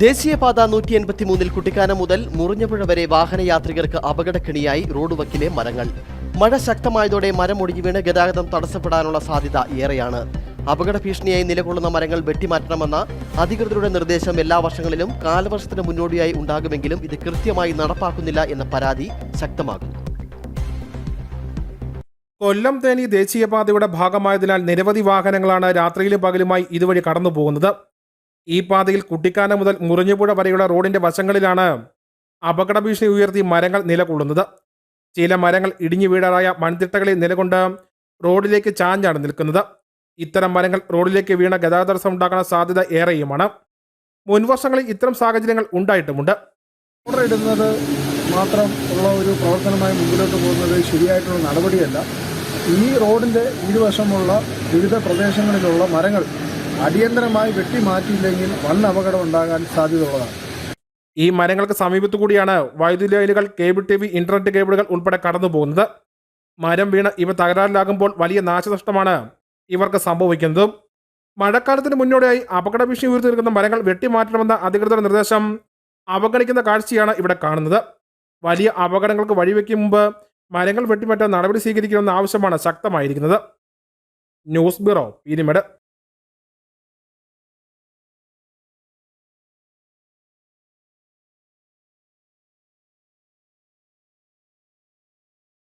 ദേശീയപാത നൂറ്റി എൺപത്തിമൂന്നിൽ കുട്ടിക്കാനം മുതൽ മുറിഞ്ഞപുഴ വരെ വാഹനയാത്രികർക്ക് അപകടക്കെണിയായി റോഡ് വക്കിലെ മരങ്ങൾ. മഴ ശക്തമായതോടെ മരം ഒടിഞ്ഞു വീണ് ഗതാഗതം തടസ്സപ്പെടാനുള്ള സാധ്യത ഏറെയാണ്. അപകട ഭീഷണിയായി നിലകൊള്ളുന്ന മരങ്ങൾ വെട്ടിമാറ്റണമെന്ന അധികൃതരുടെ നിർദ്ദേശം എല്ലാ വർഷങ്ങളിലും കാലവർഷത്തിന് മുന്നോടിയായി ഉണ്ടാകുമെങ്കിലും ഇത് കൃത്യമായി നടപ്പാക്കുന്നില്ല എന്ന പരാതി ശക്തമാകുന്നു. കൊല്ലം തേനി ദേശീയപാതയുടെ ഭാഗമായതിനാൽ നിരവധി വാഹനങ്ങളാണ് രാത്രിയിലും പകലുമായി ഇതുവഴി കടന്നു പോകുന്നത് ഈ പാതയിൽ കുട്ടിക്കാനം മുതൽ മുറിഞ്ഞുപുഴ വരെയുള്ള റോഡിന്റെ വശങ്ങളിലാണ് അപകട ഭീഷണി ഉയർത്തി മരങ്ങൾ നിലകൊള്ളുന്നത്. ചില മരങ്ങൾ ഇടിഞ്ഞു വീഴാറായ മൺതിട്ടകളിൽ നിലകൊണ്ട് റോഡിലേക്ക് ചാഞ്ഞാണ് നിൽക്കുന്നത്. ഇത്തരം മരങ്ങൾ റോഡിലേക്ക് വീണ ഗതാഗത തടസ്സം ഉണ്ടാക്കുന്ന സാധ്യത ഏറെയുമാണ്. മുൻവർഷങ്ങളിൽ ഇത്തരം സാഹചര്യങ്ങൾ ഉണ്ടായിട്ടുമുണ്ട്. ഇടുന്നത് മാത്രം ഉള്ള ഒരു പ്രവർത്തനമായി മുന്നിലോട്ട് പോകുന്നത് ശരിയായിട്ടുള്ള നടപടിയല്ല. ഈ റോഡിന്റെ ഇരുവശമുള്ള വിവിധ പ്രദേശങ്ങളിലുള്ള മരങ്ങൾ അടിയന്തരമായി വെട്ടിമാറ്റിയില്ലെങ്കിൽ വൻ അപകടം ഉണ്ടാകാൻ സാധ്യതയുള്ളതാണ്. ഈ മരങ്ങൾക്ക് സമീപത്തു കൂടിയാണ് വൈദ്യുതി ലൈനുകൾ കേബിൾ ടി വി ഇന്റർനെറ്റ് കേബിളുകൾ ഉൾപ്പെടെ കടന്നു പോകുന്നത്. മരം വീണ് ഇവ തകരാറിലാകുമ്പോൾ വലിയ നാശനഷ്ടമാണ് ഇവർക്ക് സംഭവിക്കുന്നത്. മഴക്കാലത്തിന് മുന്നോടിയായി അപകട ഭീഷണി ഉയർത്തി നിൽക്കുന്ന മരങ്ങൾ വെട്ടിമാറ്റണമെന്ന അധികൃതരുടെ നിർദ്ദേശം അവഗണിക്കുന്ന കാഴ്ചയാണ് ഇവിടെ കാണുന്നത്. വലിയ അപകടങ്ങൾക്ക് വഴിവെക്കും മുമ്പ് മരങ്ങൾ വെട്ടിമാറ്റാൻ നടപടി സ്വീകരിക്കണമെന്ന ആവശ്യമാണ് ശക്തമായിരിക്കുന്നത്. News bureau Peermade.